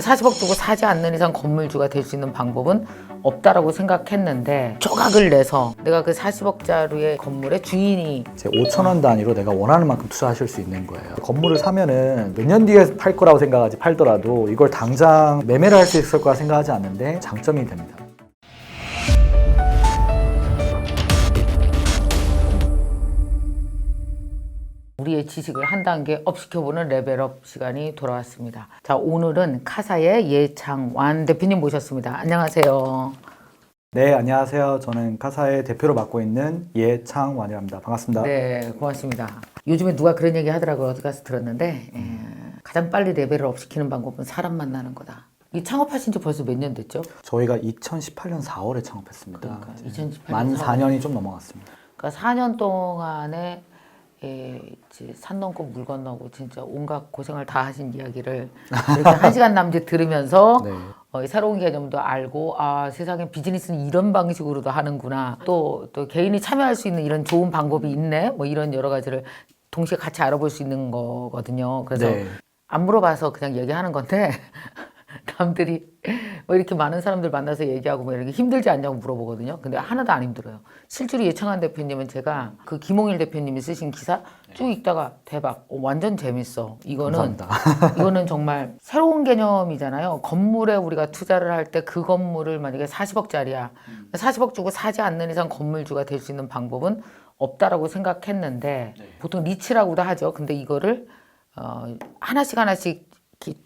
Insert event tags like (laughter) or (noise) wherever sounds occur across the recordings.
40억 주고 사지 않는 이상 건물주가 될 수 있는 방법은 없다라고 생각했는데 조각을 내서 내가 그 40억짜리의 건물의 주인이 이제 5천 원 단위로 내가 원하는 만큼 투자하실 수 있는 거예요. 건물을 사면은 몇 년 뒤에 팔 거라고 생각하지 팔더라도 이걸 당장 매매를 할 수 있을 거라 생각하지 않는데 장점이 됩니다. 우리의 지식을 한 단계 업 시켜보는 레벨업 시간이 돌아왔습니다. 자 오늘은 카사의 예창완 대표님 모셨습니다. 안녕하세요. 네, 안녕하세요. 저는 카사의 대표로 맡고 있는 예창완이랍니다. 반갑습니다. 네 고맙습니다. 요즘에 누가 그런 얘기 하더라고요. 어디 가서 들었는데 예, 가장 빨리 레벨을 업 시키는 방법은 사람 만나는 거다. 이 창업하신 지 벌써 몇 년 됐죠? 저희가 2018년 4월에 창업했습니다. 그러니까 2018년 만 4월. 4년이 좀 넘어갔습니다. 그러니까 4년 동안에 예, 이제 산 넘고 물 건너고 진짜 온갖 고생을 다 하신 이야기를 이렇게 한 시간 남짓 들으면서 (laughs) 네. 어, 이 새로운 개념도 알고 아 세상에 비즈니스는 이런 방식으로도 하는구나 또 또 개인이 참여할 수 있는 이런 좋은 방법이 있네 뭐 이런 여러 가지를 동시에 같이 알아볼 수 있는 거거든요. 그래서 네. 안 물어봐서 그냥 얘기하는 건데 (laughs) 남들이 뭐 이렇게 많은 사람들 만나서 얘기하고 뭐 이렇게 힘들지 않냐고 물어보거든요. 근데 하나도 안 힘들어요. 실제로 예창한 대표님은 제가 그 김홍일 대표님이 쓰신 기사 쭉 읽다가 대박, 어, 완전 재밌어. 이거는. (laughs) 이거는 정말 새로운 개념이잖아요. 건물에 우리가 투자를 할 때 그 건물을 만약에 40억짜리야. 40억 주고 사지 않는 이상 건물주가 될 수 있는 방법은 없다라고 생각했는데 보통 리츠라고도 하죠. 근데 이거를 어, 하나씩 하나씩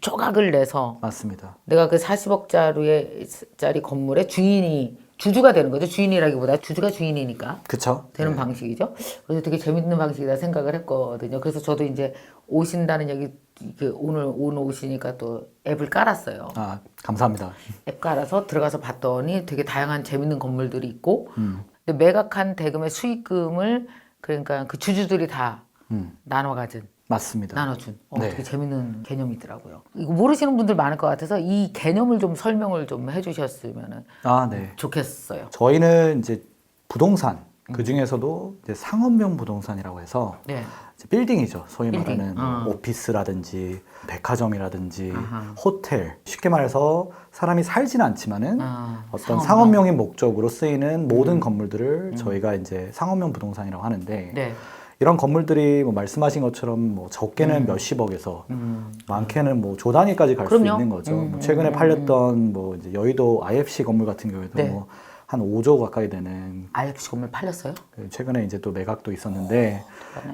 조각을 내서 맞습니다. 내가 그 40억짜리의 짜리 건물의 주인이 주주가 되는 거죠. 주인이라기보다 주주가 주인이니까. 그쵸? 되는 방식이죠. 그래서 되게 재밌는 방식이다 생각을 했거든요. 그래서 저도 이제 오신다는 얘기 그 오늘 오늘 오시니까 또 앱을 깔았어요. 아, 감사합니다. 앱 깔아서 들어가서 봤더니 되게 다양한 재밌는 건물들이 있고 음, 근데 매각한 대금의 수익금을 그러니까 그 주주들이 다 음, 나눠 가진 맞습니다. 나눠준 어, 네. 되게 재밌는 개념이더라고요. 이거 모르시는 분들 많을 것 같아서 이 개념을 좀 설명을 좀 해주셨으면 아, 네. 좋겠어요. 저희는 이제 부동산 그 중에서도 이제 상업용 부동산이라고 해서 네. 빌딩이죠. 소위 빌딩. 말하는 뭐 어. 오피스라든지 백화점이라든지 아하. 호텔 쉽게 말해서 사람이 살지는 않지만은 아, 어떤 상업용. 상업용 인 목적으로 쓰이는 모든 건물들을 저희가 이제 상업용 부동산이라고 하는데 네. 이런 건물들이 뭐 말씀하신 것처럼 뭐 적게는 몇십억에서 음. 많게는 뭐 조 단위까지 갈 수 그럼요. 있는 거죠. 음, 뭐 최근에 음, 팔렸던 뭐 이제 여의도 IFC 건물 같은 경우에도 네. 뭐 한 5조 가까이 되는 IFC 건물 팔렸어요? 그 최근에 이제 또 매각도 있었는데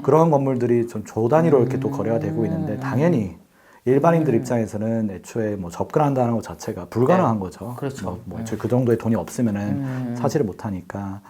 그런 건물들이 좀 조 단위로 이렇게 또 거래가 되고 음. 있는데 당연히 일반인들 입장에서는 애초에 뭐 접근한다는 것 자체가 불가능한 거죠. 네. 그렇죠. 뭐, 뭐 애초에 그 정도의 돈이 없으면은 음. 사지를 못하니까.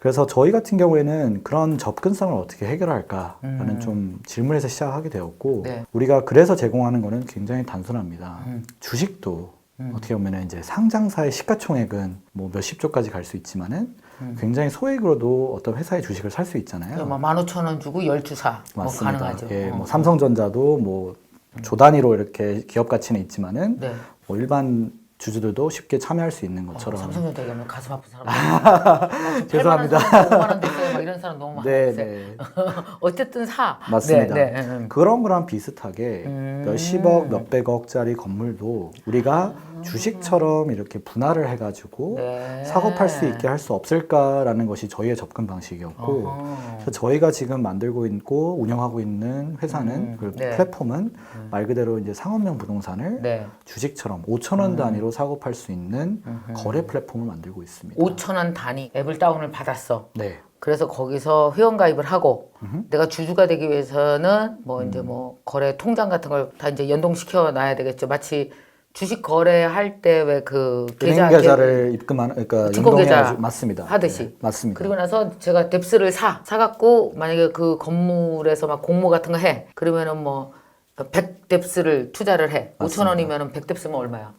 그래서 저희 같은 경우에는 그런 접근성을 어떻게 해결할까라는 좀 질문에서 시작하게 되었고 음. 네. 우리가 그래서 제공하는 거는 굉장히 단순합니다. 음. 주식도 어떻게 보면 이제 상장사의 시가총액은 뭐 몇십 조까지 갈 수 있지만은 굉장히 소액으로도 어떤 회사의 주식을 살 수 있잖아요. 뭐 15,000원 주고 12사 뭐 맞습니다. 가능하죠. 예, 어. 뭐 삼성전자도 뭐 조 단위로 이렇게 기업 가치는 있지만은 네. 뭐 일반 주주들도 쉽게 참여할 수 있는 어, 것처럼 삼성전자 얘기하면 가슴 아픈 사람. (laughs) 죄송합니다. 5만 원 됐어요. 막 이런 사람 너무 네, 많았어요. 네. (laughs) 어쨌든 사. 맞습니다. 네, 네, 네. 그런 거랑 비슷하게 음. 몇십억, 몇백억짜리 건물도 우리가 주식처럼 이렇게 분할을 해가지고 네. 사고팔 수 있게 할 수 없을까라는 것이 저희의 접근 방식이었고 어허. 그래서 저희가 지금 만들고 있고 운영하고 있는 회사는 음, 그 네. 플랫폼은 말 그대로 이제 상업용 부동산을 네. 주식처럼 5천 원 단위로 사고 팔수 있는 거래 플랫폼을 만들고 있습니다. 5천 원 단위 앱을 다운을 받았어. 네, 그래서 거기서 회원 가입을 하고 내가 주주가 되기 위해서는 뭐 음. 이제 뭐 거래 통장 같은 걸 다 이제 연동시켜 놔야 되겠죠. 마치 주식 거래할 때 왜 그 계좌 계좌를 입금하는 그러니까 증권 계좌 맞습니다. 하듯이. 네, 맞습니다. 그리고 나서 제가 뎁스를 사 사갖고 만약에 그 건물에서 막 공모 같은 거 해 그러면은 뭐 100뎁스를 투자를 해 5천 원이면은 100뎁스면 얼마야?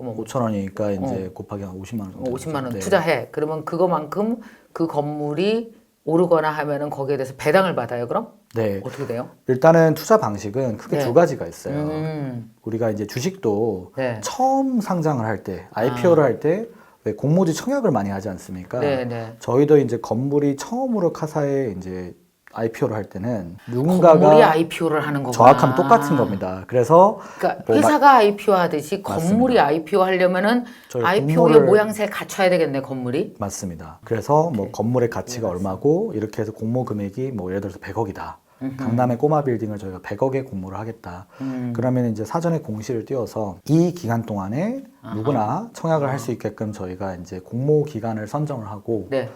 그러면 5천 원이니까 이제 곱하기 한 50만 원. 정도 50만 원 되죠. 네. 투자해. 그러면 그거만큼 그 건물이 오르거나 하면은 거기에 대해서 배당을 받아요. 그럼 네. 어떻게 돼요? 일단은 투자 방식은 크게 네. 두 가지가 있어요. 음, 우리가 이제 주식도 네. 처음 상장을 할 때, IPO를 할때왜 공모지 청약을 많이 하지 않습니까? 네, 네. 저희도 이제 건물이 처음으로 카사에 이제 IPO를 할 때는 건물이 누군가가 IPO를 하는 거구나. 정확하면 똑같은 겁니다. 그래서 그러니까 뭐 회사가 IPO 하듯이 건물이. IPO 하려면은 저희 IPO의 건물을- 모양새를 갖춰야 되겠네 건물이. 맞습니다. 그래서 뭐. 건물의 가치가 얼마고 이렇게 해서 공모 금액이 뭐 예를 들어서 100억이다. 강남의 꼬마 빌딩을 저희가 100억에 공모를 하겠다. 음. 그러면 이제 사전에 공시를 띄워서 이 기간 동안에 누구나 청약을 할 수 있게끔 저희가 이제 공모 기간을 선정을 하고 네.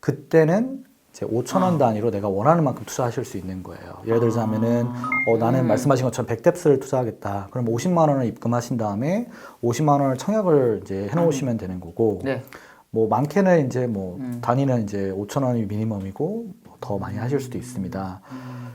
그때는 이제 5천 원 단위로 내가 원하는 만큼 투자하실 수 있는 거예요. 예를 들자면은 어, 나는 말씀하신 것처럼 100뎁스를 투자하겠다. 그럼 50만 원을 입금하신 다음에 50만 원을 청약을 이제 해놓으시면 되는 거고 네. 뭐 많게는 이제 뭐 단위는 이제 5천 원이 미니멈이고 더 많이 하실 수도 있습니다.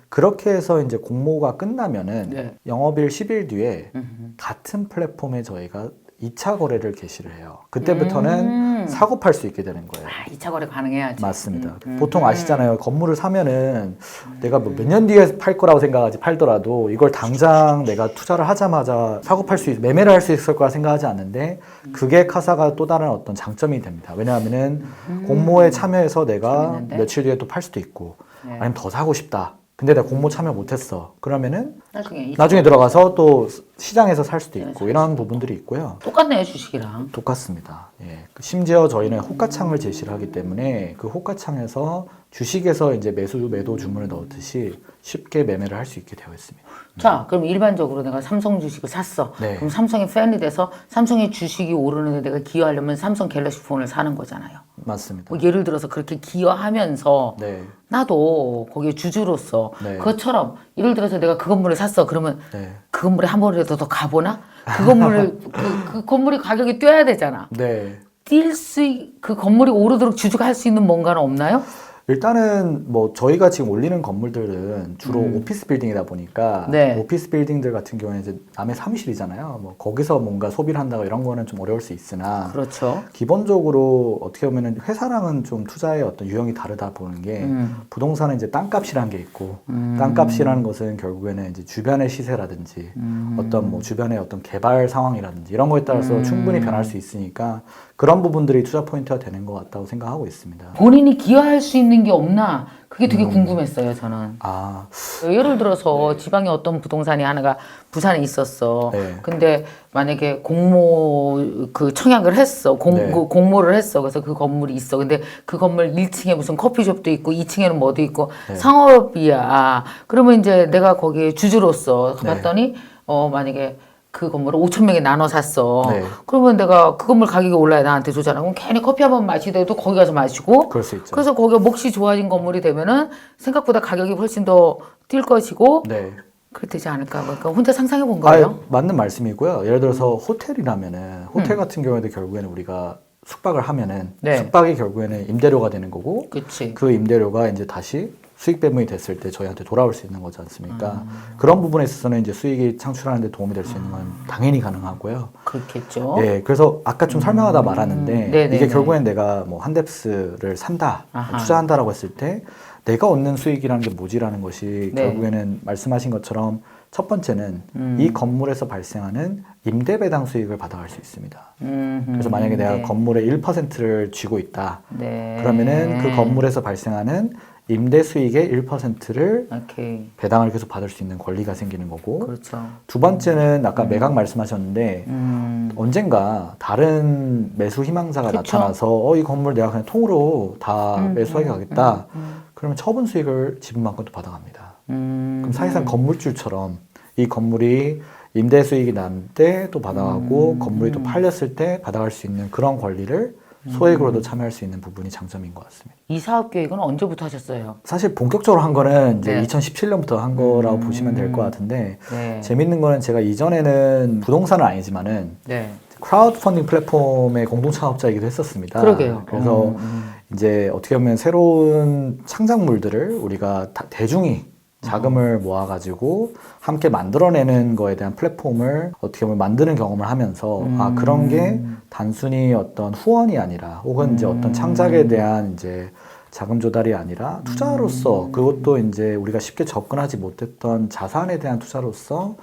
그렇게 해서 이제 공모가 끝나면은 네. 영업일 10일 뒤에 음. 같은 플랫폼에 저희가 2차 거래를 개시를 해요. 그때부터는 음. 사고 팔 수 있게 되는 거예요. 아, 2차 거래 가능해야지. 맞습니다. 음. 보통 아시잖아요. 건물을 사면은 내가 뭐 몇 년 뒤에 팔 거라고 생각하지 팔더라도 이걸 당장 내가 투자를 하자마자 사고 팔 수 있, 매매를 할 수 있을 거라 생각하지 않는데 그게 카사가 또 다른 어떤 장점이 됩니다. 왜냐하면은 공모에 참여해서 내가 음. 재밌는데? 며칠 뒤에 또 팔 수도 있고 네. 아니면 더 사고 싶다. 근데 내가 공모 참여 못했어. 그러면은 나중에 이- 나중에 들어가서 또 시장에서 살 수도 네, 있고 이런 부분들이 있고요. 똑같네요 주식이랑. 똑같습니다. 예. 심지어 저희는 호가창을 제시를 하기 때문에 그 호가창에서 주식에서 이제 매수 매도 주문을 넣듯이 쉽게 매매를 할 수 있게 되어 있습니다. 자, 그럼 일반적으로 내가 삼성 주식을 샀어. 네. 그럼 삼성의 팬이 돼서 삼성의 주식이 오르는데 내가 기여하려면 삼성 갤럭시 폰을 사는 거잖아요. 맞습니다. 뭐 예를 들어서 그렇게 기여하면서 네. 나도 거기에 주주로서 네. 그것처럼 예를 들어서 내가 그 건물을 샀어. 그러면 네. 그 건물에 한 번이라도 더 가보나? 그 건물을 (laughs) 그, 그 건물이 가격이 뛰어야 되잖아. 네. 뛸 수 그 건물이 오르도록 주주가 할 수 있는 뭔가는 없나요? 일단은 뭐 저희가 지금 올리는 건물들은 주로 오피스 빌딩이다 보니까 음. 네. 오피스 빌딩들 같은 경우는 이제 남의 사무실이잖아요. 뭐 거기서 뭔가 소비를 한다고 이런 거는 좀 어려울 수 있으나 그렇죠. 기본적으로 어떻게 보면은 회사랑은 좀 투자의 어떤 유형이 다르다 보는 게 음. 부동산은 이제 땅값이라는 게 있고 땅값이라는 것은 결국에는 이제 주변의 시세라든지 음. 어떤 뭐 주변의 어떤 개발 상황이라든지 이런 거에 따라서 음. 충분히 변할 수 있으니까 그런 부분들이 투자 포인트가 되는 것 같다고 생각하고 있습니다. 본인이 기여할 수 있는 게 없나? 그게 되게 음. 궁금했어요, 저는. 아, 예를 들어서 지방에 어떤 부동산이 하나가 부산에 있었어. 네. 근데 만약에 공모 그 청약을 했어. 공, 네. 그 공모를 했어. 그래서 그 건물이 있어. 근데 그 건물 1층에 무슨 커피숍도 있고 2층에는 뭐도 있고 네. 상업이야. 그러면 이제 내가 거기에 주주로서 네. 갔더니 어 만약에 그 건물을 5천 명이 나눠 샀어. 네. 그러면 내가 그 건물 가격이 올라야 나한테 주잖아. 그럼 괜히 커피 한 번 마시더라도 거기 가서 마시고 그럴 수 있죠. 그래서 거기가 몫이 좋아진 건물이 되면은 생각보다 가격이 훨씬 더 뛸 것이고 네. 그렇되지 않을까. 그러니까 혼자 상상해 본 아, 거예요. 맞는 말씀이고요. 예를 들어서 호텔이라면은 음. 호텔 같은 경우에도 결국에는 우리가 숙박을 하면은 네. 숙박이 결국에는 임대료가 되는 거고 그렇지. 그 임대료가 이제 다시 수익 배분이 됐을 때 저희한테 돌아올 수 있는 거지 않습니까? 음. 그런 부분에 있어서는 이제 수익이 창출하는 데 도움이 될 수 있는 건 당연히 가능하고요. 그렇겠죠. 예, 그래서 아까 좀 설명하다 말았는데 음. 네네네. 이게 결국엔 내가 뭐 한뎁스를 산다, 아하. 투자한다라고 했을 때 내가 얻는 수익이라는 게 뭐지라는 것이 네. 결국에는 말씀하신 것처럼 첫 번째는 음. 이 건물에서 발생하는 임대 배당 수익을 받아갈 수 있습니다. 음, 그래서 만약에 내가 네. 건물의 1%를 쥐고 있다. 네. 그러면은 그 건물에서 발생하는 임대 수익의 1%를 오케이. 배당을 계속 받을 수 있는 권리가 생기는 거고 그렇죠. 두 번째는 아까 매각 말씀하셨는데 음. 언젠가 다른 매수 희망사가 그쵸. 나타나서 어, 이 건물 내가 그냥 통으로 다 음, 매수하게 음, 가겠다. 음, 그러면 처분 수익을 지분만큼 또 받아갑니다. 음. 그럼 사실상 건물주처럼 이 건물이 임대 수익이 날때또 받아가고 음, 건물이 또 팔렸을 때 받아갈 수 있는 그런 권리를 소액으로도 참여할 수 있는 부분이 장점인 것 같습니다. 이 사업 계획은 언제부터 하셨어요? 사실 본격적으로 한 거는 이제 네. 2017년부터 한 거라고 음. 보시면 될 것 같은데 네. 재밌는 거는 제가 이전에는 부동산은 아니지만은 네. 크라우드 펀딩 플랫폼의 공동 창업자이기도 했었습니다. 그러게요. 그래서 음, 음. 이제 어떻게 보면 새로운 창작물들을 우리가 다- 대중이 자금을 음. 모아가지고 함께 만들어내는 거에 대한 플랫폼을 어떻게 보면 만드는 경험을 하면서 아 그런 게 단순히 어떤 후원이 아니라 혹은 이제 어떤 창작에 대한 이제 자금 조달이 아니라 투자로서 그것도 이제 우리가 쉽게 접근하지 못했던 자산에 대한 투자로서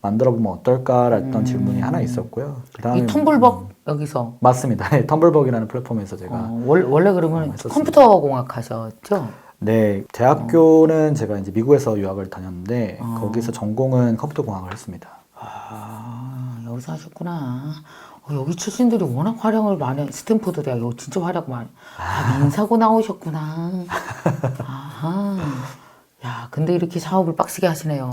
만들어 보면 어떨까라던 질문이 하나 있었고요. 그다음에 이 텀블벅 여기서 맞습니다. (laughs) 네, 텀블벅이라는 플랫폼에서 제가 어, 월, 원래 그러면 했었습니다. 컴퓨터 공학 하셨죠? 네, 대학교는 제가 이제 미국에서 유학을 다녔는데 어. 거기서 전공은 컴퓨터 공학을 했습니다. 아 여기서 하셨구나. 어, 여기 출신들이 워낙 활약을 많이 해. 스탠포드 대학 여기 진짜 활약 많이. 아 민사고 나오셨구나. (laughs) 아하. 야 근데 이렇게 사업을 빡시게 하시네요.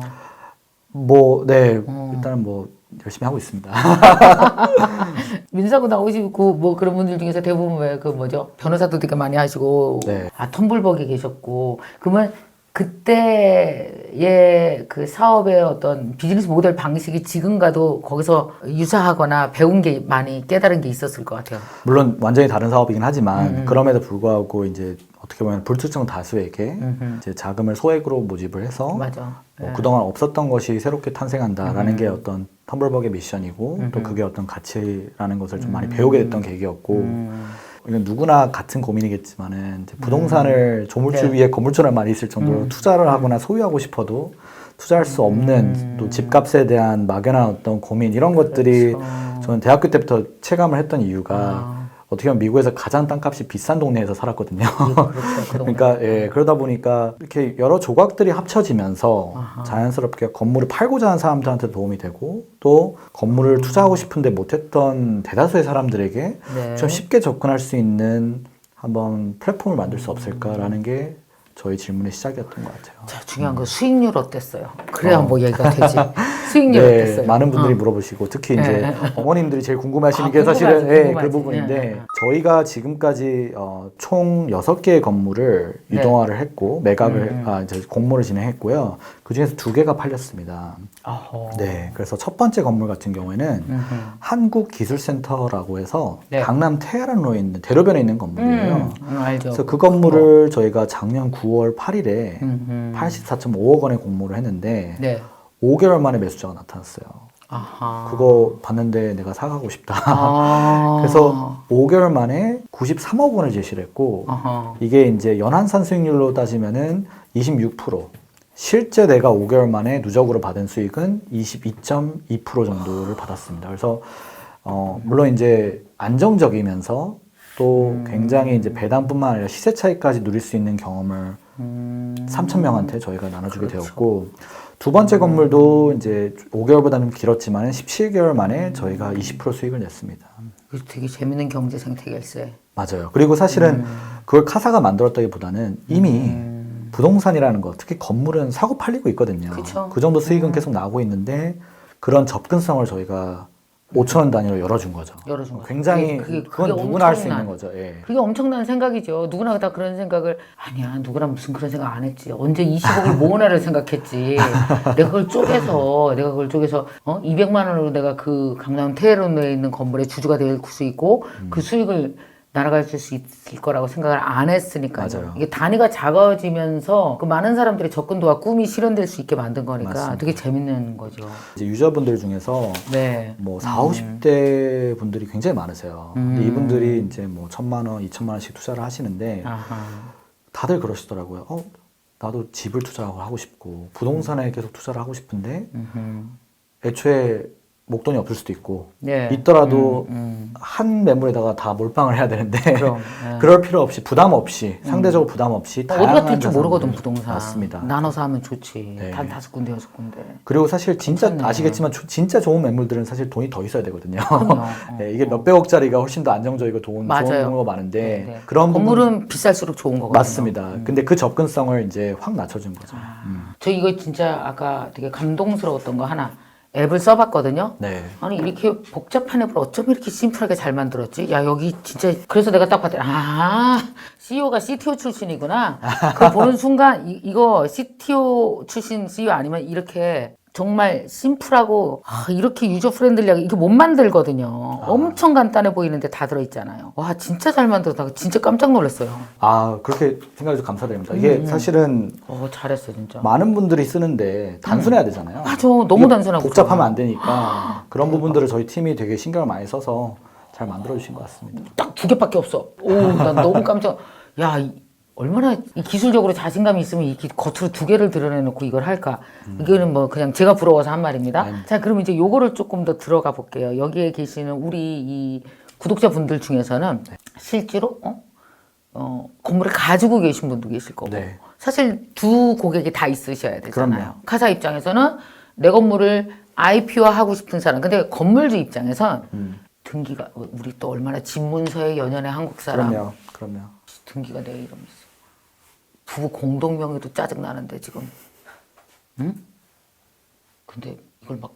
뭐, 네, 어. 일단은 뭐 열심히 하고 있습니다. (laughs) 민사고 나오시고 뭐 그런 분들 중에서 대부분 왜 그 뭐죠 변호사도 되게 많이 하시고 네. 아 텀블벅에 계셨고 그러면 그때의 그 사업의 어떤 비즈니스 모델 방식이 지금과도 거기서 유사하거나 배운 게 많이 깨달은 게 있었을 것 같아요. 물론 완전히 다른 사업이긴 하지만 음, 그럼에도 불구하고 이제 어떻게 보면 불특정 다수에게 이제 자금을 소액으로 모집을 해서 맞아. 뭐 그동안 없었던 것이 새롭게 탄생한다라는 음. 게 어떤 텀블벅의 미션이고 또 그게 어떤 가치라는 것을 좀 많이 배우게 됐던 계기였고 음. 이건 누구나 같은 고민이겠지만은 부동산을 조물주 네. 음. 위에 건물주란 말이 있을 정도로 투자를 하거나 소유하고 싶어도 투자할 수 없는 또 집값에 대한 막연한 어떤 고민 이런 것들이 음. 그렇죠. 저는 대학교 때부터 체감을 했던 이유가 아. 어떻게 보면 미국에서 가장 땅값이 비싼 동네에서 살았거든요. 그렇죠. (laughs) 그동안. 그러니까 예, 그러다 보니까 이렇게 여러 조각들이 합쳐지면서 자연스럽게 건물을 팔고자 하는 사람들한테 도움이 되고 또 건물을 투자하고 싶은데 못했던 대다수의 사람들에게 네. 좀 쉽게 접근할 수 있는 한번 플랫폼을 만들 수 없을까라는 게 저희 질문의 시작이었던 것 같아요. 자, 중요한 거 수익률 어땠어요? 그래야 뭐 얘기가 되지. (laughs) 수익률 네, 어땠어요? 많은 분들이 어. 물어보시고 특히 이제 (laughs) 어머님들이 제일 궁금해하시는 아, 게 사실은 궁금하지, 예, 궁금하지. 그 부분인데 네, 네. 저희가 지금까지 어, 총 6개의 건물을 네. 음, 유동화를 했고 매각을 아, 이제 공모를 진행했고요. 그 중에서 두 개가 팔렸습니다. 어허. 네, 그래서 첫 번째 건물 같은 경우에는 음흠. 한국기술센터라고 해서 네. 강남 테헤란로에 있는 대로변에 있는 건물이에요. 음, 음, 알죠. 그래서 그 건물을 저희가 작년 9월 8일에 음흠. 84.5억 원에 공모를 했는데 네. 5개월 만에 매수자가 나타났어요. 아하. 그거 봤는데 내가 사가고 싶다. 아. (laughs) 그래서 5개월 만에 93억 원을 제시를 했고 아하. 이게 이제 연한산 수익률로 따지면은 26%. 실제 내가 5개월 만에 누적으로 받은 수익은 22.2% 정도를 받았습니다. 그래서 어 물론 이제 안정적이면서 또 굉장히 이제 배당뿐만 아니라 시세 차익까지 누릴 수 있는 경험을 음. 3천 명한테 저희가 나눠주게 그렇죠. 되었고 두 번째 건물도 이제 5개월보다는 길었지만 17개월 만에 저희가 20% 수익을 냈습니다. 되게 재밌는 경제 생태계일세. 맞아요. 그리고 사실은 음. 그걸 카사가 만들었다기보다는 이미 부동산이라는 거, 특히 건물은 사고 팔리고 있거든요. 그쵸. 음. 그 정도 수익은 계속 나오고 있는데 그런 접근성을 저희가 5천 원 단위로 열어준 거죠. 열어준 거죠. 굉장히 그게- 그게- 그건 그게 누구나 할 수 있는 거죠. 예. 그게 엄청난 생각이죠. 누구나 다 그런 생각을 아니야 누구나 무슨 그런 생각 안 했지. 언제 20억을 (laughs) 모으나를 생각했지. 내가 그걸 쪼개서 내가 그걸 쪼개서 어 200만 원으로 내가 그 강남 테헤란에 있는 건물의 주주가 될 수 있고 음. 그 수익을 날아가줄 수 있을 거라고 생각을 안 했으니까요. 맞아요. 이게 단위가 작아지면서 그 많은 사람들의 접근도와 꿈이 실현될 수 있게 만든 거니까 맞습니다. 되게 재밌는 거죠. 이제 유저분들 중에서 네. 뭐 4, 50대 분들이 굉장히 많으세요. 근데 음. 이분들이 이제 뭐 천만 원, 이천만 원씩 투자를 하시는데 아하. 다들 그러시더라고요. 어, 나도 집을 투자하고 싶고 부동산에 계속 투자를 하고 싶은데 음흠. 애초에 목돈이 없을 수도 있고 네. 있더라도 음, 한 매물에다가 다 몰빵을 해야 되는데 (laughs) 그럼. 네. (laughs) 그럴 필요 없이 부담 없이 상대적으로 부담 없이 어디가 다양한 될지 모르거든 부동산. 맞습니다. 나눠서 하면 좋지. 네. 단 다섯 군데 여섯 군데. 그리고 사실 진짜 괜찮네요. 아시겠지만 조- 진짜 좋은 매물들은 사실 돈이 더 있어야 되거든요. 그럼요. (laughs) 어. 네, 이게 몇백억짜리가 훨씬 더 안정적이고 좋은 맞아요. 좋은 경우가 많은데 네, 네. 그런 부분 건물은 비쌀수록 좋은 거거든요. 맞습니다. 근데 그 접근성을 이제 확 낮춰준 거죠. 음. 저 이거 진짜 아까 되게 감동스러웠던 거 하나 앱을 써봤거든요. 네. 아니 이렇게 복잡한 앱을 어쩜 이렇게 심플하게 잘 만들었지? 야 여기 진짜 그래서 내가 딱 봤더니 아 CEO가 CTO 출신이구나. 그 (laughs) 보는 순간 이, 이거 CTO 출신 CEO 아니면 이렇게 정말 심플하고 아, 이렇게 유저 프렌들리하게 이게 못 만들거든요. 엄청 간단해 보이는데 다 들어있잖아요. 와 진짜 잘 만들었다. 진짜 깜짝 놀랐어요. 아 그렇게 생각해 주셔서 감사드립니다. 이게 음. 사실은 어 잘했어 진짜. 많은 분들이 쓰는데 단순해야 되잖아요. 맞아 너무 단순하고 복잡하면 안 되니까 그런 부분들을 저희 팀이 되게 신경을 많이 써서 잘 만들어 주신 것 같습니다. 딱 두 개밖에 없어. 오, 난 너무 깜짝. 야, 이- 얼마나 이 기술적으로 자신감이 있으면 이렇게 겉으로 두 개를 드러내놓고 이걸 할까? 이거는 뭐 그냥 제가 부러워서 한 말입니다. 아닙니다. 자, 그럼 이제 요거를 조금 더 들어가 볼게요. 여기에 계시는 우리 이 구독자분들 중에서는 실제로 어? 어, 건물을 가지고 계신 분도 계실 거고 네. 사실 두 고객이 다 있으셔야 되잖아요. 그럼요. 카사 입장에서는 내 건물을 IP화 하고 싶은 사람. 근데 건물주 입장에선 음. 등기가 우리 또 얼마나 집문서에 연연해 한국 사람 그럼요. 그럼요. 등기가 내 이름 있어. 부부 공동 명의도 짜증 나는데 지금. 응? 근데 이걸 막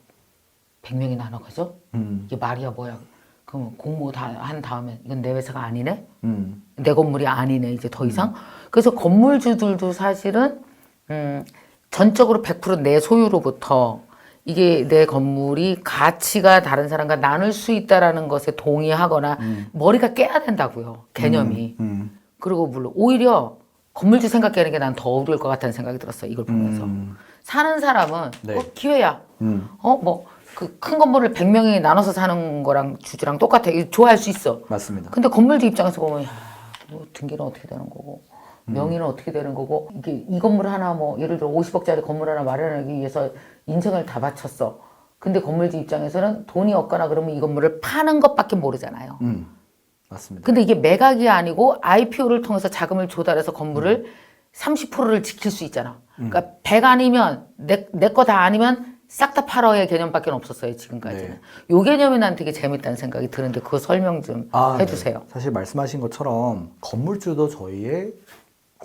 100명이 나눠 가져? 음. 이게 말이야 뭐야? 그럼 공모 다 한 다음에 이건 내 회사가 아니네? 음. 내 건물이 아니네 이제 더 이상. 그래서 건물주들도 사실은 음, 전적으로 100%내 소유로부터 이게 내 건물이 가치가 다른 사람과 나눌 수 있다라는 것에 동의하거나 머리가 깨야 된다고요 개념이. 음. 그리고 물론 오히려 건물주 생각하는 게 난 더 어려울 것 같다는 생각이 들었어요 이걸 보면서 음. 사는 사람은 네. 어, 기회야. 음. 어뭐 그 큰 건물을 100명이 나눠서 사는 거랑 주주랑 똑같아. 좋아할 수 있어. 맞습니다. 근데 건물주 입장에서 보면 야, 뭐 등기는 어떻게 되는 거고 음. 명의는 어떻게 되는 거고 이게 이 건물 하나 뭐 예를 들어 50억짜리 건물 하나 마련하기 위해서 인생을 다 바쳤어. 근데 건물주 입장에서는 돈이 없거나 그러면 이 건물을 파는 것밖에 모르잖아요. 음. 맞습니다. 근데 이게 매각이 아니고 IPO를 통해서 자금을 조달해서 건물을 음. 30%를 지킬 수 있잖아. 그러니까 100 아니면 내 내 거 다 아니면 싹 다 팔어의 개념밖에 없었어요 지금까지는. 네. 요 개념이 난 되게 재밌다는 생각이 드는데 그거 설명 좀 아, 해주세요. 네. 사실 말씀하신 것처럼 건물주도 저희의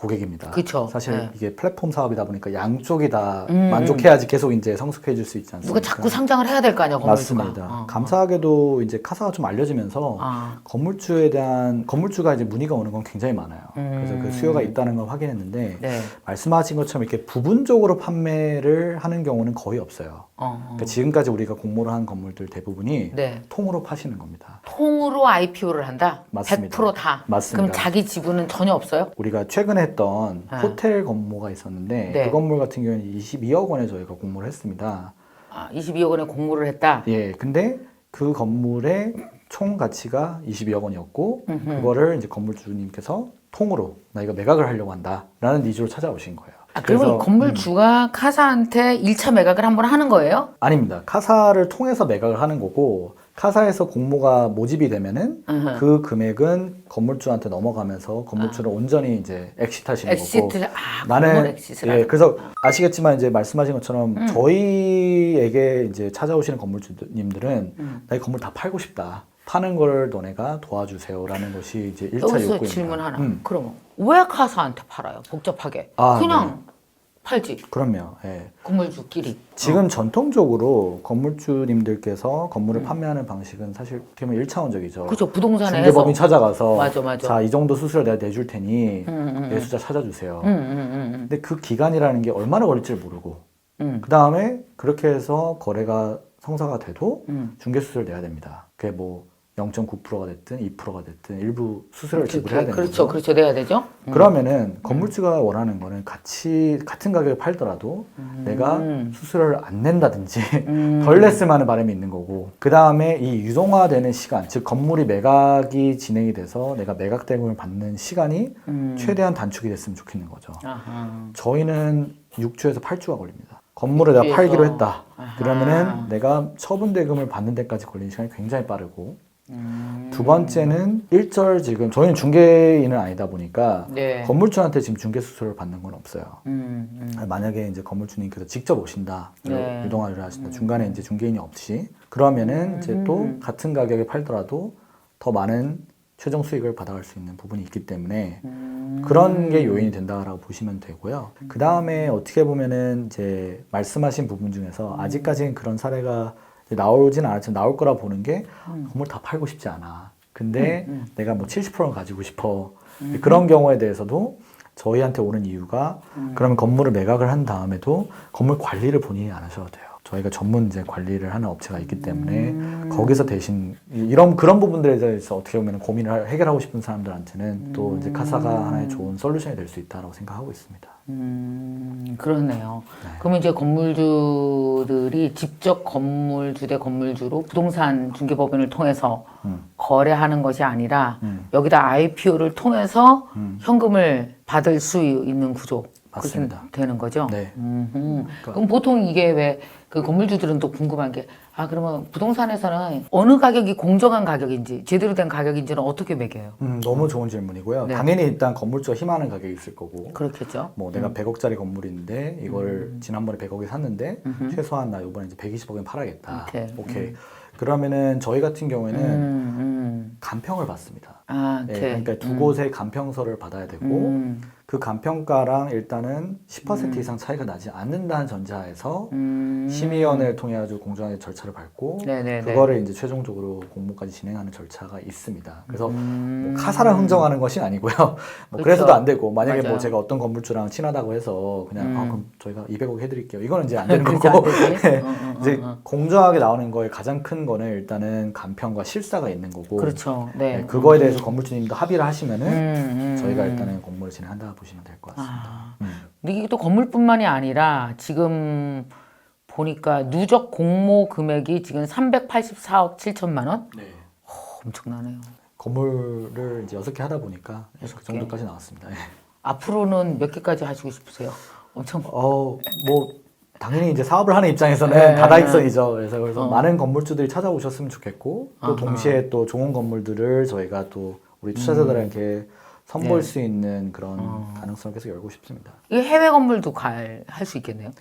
고객입니다. 그쵸. 사실 네. 이게 플랫폼 사업이다 보니까 양쪽이 다 음, 만족해야지 계속 이제 성숙해 줄수 있지 않습니까? 누가 자꾸 상장을 해야 될 거 아니야 건물주가. 맞습니다. 어. 감사하게도 이제 카사가 좀 알려지면서 아. 건물주에 대한 건물주가 이제 문의가 오는 건 굉장히 많아요. 그래서 그 수요가 있다는 걸 확인했는데 음. 네. 말씀하신 것처럼 이렇게 부분적으로 판매를 하는 경우는 거의 없어요. 어. 그러니까 지금까지 우리가 공모를 한 건물들 대부분이 네. 통으로 파시는 겁니다. 통으로 IPO를 한다. 맞습니다. 100% 다. 맞습니다. 그럼 자기 지분은 전혀 없어요? 우리가 최근에 했던 네. 호텔 건모가 있었는데 네. 그 건물 같은 경우는 22억 원에 저희가 공모를 했습니다. 아, 22억 원에 공모를 했다. 예, 근데 그 건물의 총 가치가 22억 원이었고 그거를 이제 건물주님께서 통으로 나 이거 매각을 하려고 한다라는 니즈로 찾아오신 거예요. 아, 그러면 이 음. 건물주가 카사한테 1차 매각을 한번 하는 거예요? 아닙니다. 카사를 통해서 매각을 하는 거고 카사에서 공모가 모집이 되면은 음흠. 그 금액은 건물주한테 넘어가면서 건물주를 온전히 이제 엑시트하시는 거고 엑시트를 아, 나는 엑시트를 예, 하는 그래서 아시겠지만 이제 말씀하신 것처럼 음. 저희에게 이제 찾아오시는 건물주님들은 음. 나이 건물 다 팔고 싶다. 파는 걸 너네가 도와주세요라는 것이 이제 1차 여기서 요구입니다. 질문 하나. 음, 그러면 왜 카사한테 팔아요? 복잡하게. 아, 그냥 팔지. 그럼요. 예. 건물주끼리. 지금 전통적으로 건물주님들께서 건물을 판매하는 방식은 사실 어떻게 보면 1차원적이죠. 그죠 부동산에. 중개법인 찾아가서 맞아, 맞아. 자, 이 정도 수수료 내가 내줄 테니 음, 매수자 찾아주세요. 음, 음, 음, 근데 그 기간이라는 게 얼마나 걸릴지 모르고 음. 그 다음에 그렇게 해서 거래가 성사가 돼도 음. 중개 수수료를 내야 됩니다. 그게 뭐 0.9%가 됐든 2%가 됐든 일부 수수료를 그렇죠, 지불해야 되는 그렇죠, 거죠. 그렇죠. 내야 되죠. 음. 그러면은 건물주가 원하는 거는 같이 같은 가격에 팔더라도 내가 수수료를 안 낸다든지 음. (laughs) 덜 냈으면 하는 바람이 있는 거고 그 다음에 이 유동화되는 시간 즉 건물이 매각이 진행이 돼서 내가 매각 대금을 받는 시간이 음. 최대한 단축이 됐으면 좋겠는 거죠. 아하. 저희는 6주에서 8주가 걸립니다. 건물을 내가 6주에서. 팔기로 했다. 아하. 그러면은 내가 처분 대금을 받는 데까지 걸리는 시간이 굉장히 빠르고 음. 두 번째는 일절 지금 저희는 중개인은 아니다 보니까 네. 건물주한테 지금 중개 수수료를 받는 건 없어요. 음, 음. 만약에 이제 건물주님께서 직접 오신다, 네. 유동화를 하신다, 중간에 이제 중개인이 없이 그러면은 이제 또 같은 가격에 팔더라도 더 많은 최종 수익을 받아갈 수 있는 부분이 있기 때문에 그런 게 요인이 된다라고 보시면 되고요. 그 다음에 어떻게 보면은 이제 말씀하신 부분 중에서 아직까지는 그런 사례가 나오진 않았지만 나올 거라 보는 게 건물 다 팔고 싶지 않아. 근데 내가 뭐 70%를 가지고 싶어. 그런 경우에 대해서도 저희한테 오는 이유가 그러면 건물을 매각을 한 다음에도 건물 관리를 본인이 안 하셔도 돼요. 저희가 전문 이제 관리를 하는 업체가 있기 때문에 거기서 대신 이런 그런 부분들에 대해서 어떻게 보면 고민을 할- 해결하고 싶은 사람들한테는 또 이제 카사가 하나의 좋은 솔루션이 될 수 있다고 생각하고 있습니다. 음, 그렇네요. 그러면 이제 건물주들이 직접 건물주 대 건물주로 부동산 중개법인을 통해서 음. 거래하는 것이 아니라 음. 여기다 IPO를 통해서 현금을 받을 수 있는 구조. 맞습니다. 되는 거죠. 네. 음흠. 그럼 보통 이게 왜 그 건물주들은 또 궁금한 게, 아, 그러면 부동산에서는 어느 가격이 공정한 가격인지, 제대로 된 가격인지는 어떻게 매겨요? 음, 너무 좋은 질문이고요. 네. 당연히 일단 건물주가 희망하는 가격이 있을 거고 그렇겠죠? 뭐 내가 음. 100억짜리 건물인데 이걸 지난번에 100억에 샀는데 최소한 나 이번에 이제 120억엔 팔아야겠다. 오케이. 그러면은 저희 같은 경우에는 음, 음. 간평을 받습니다. 아, 네, 오케이. 그러니까 두 음. 곳의 간평서를 받아야 되고 음, 그 간평가랑 일단은 10% 이상 차이가 나지 않는다는 전제하에서 음. 심의위원회를 통해 가지고 공정하게 절차를 밟고 네네네. 그거를 이제 최종적으로 공모까지 진행하는 절차가 있습니다. 그래서 음. 뭐 카사를 흥정하는 것이 아니고요. (laughs) 뭐 그렇죠. 그래서도 안 되고 만약에 맞아요. 뭐 제가 어떤 건물주랑 친하다고 해서 그냥 음. 아 그럼 저희가 200억 해드릴게요. 이거는 이제 안 되는 (laughs) 거고? (laughs) 네. 어, 어, 어, 이제 어. 공정하게 나오는 거에 가장 큰 거는 일단은 간평과 실사가 있는 거고 그렇죠. 네. 네, 그거에 대해서 건물주님도 합의를 하시면은 음, 음, 저희가 음. 일단은 공모를 진행한다 보시면 될 것 같습니다. 아, 음. 이게 또 건물뿐만이 아니라 지금 보니까 누적 공모 금액이 지금 384억 7천만 원? 네. 어, 엄청나네요. 건물을 이제 여섯 개 하다 보니까 여섯 그 정도까지 나왔습니다. 예. 앞으로는 몇 개까지 하시고 싶으세요? 엄청 어, 뭐 당연히 이제 사업을 하는 입장에서는 네, 다다익선이죠. 그래서 그래서 어. 많은 건물주들이 찾아오셨으면 좋겠고 또 아하. 동시에 또 좋은 건물들을 저희가 또 우리 투자자들에게 선보일 음. 네. 수 있는 그런 어. 가능성을 계속 열고 싶습니다. 이게 해외 건물도 갈 할 수 있겠네요.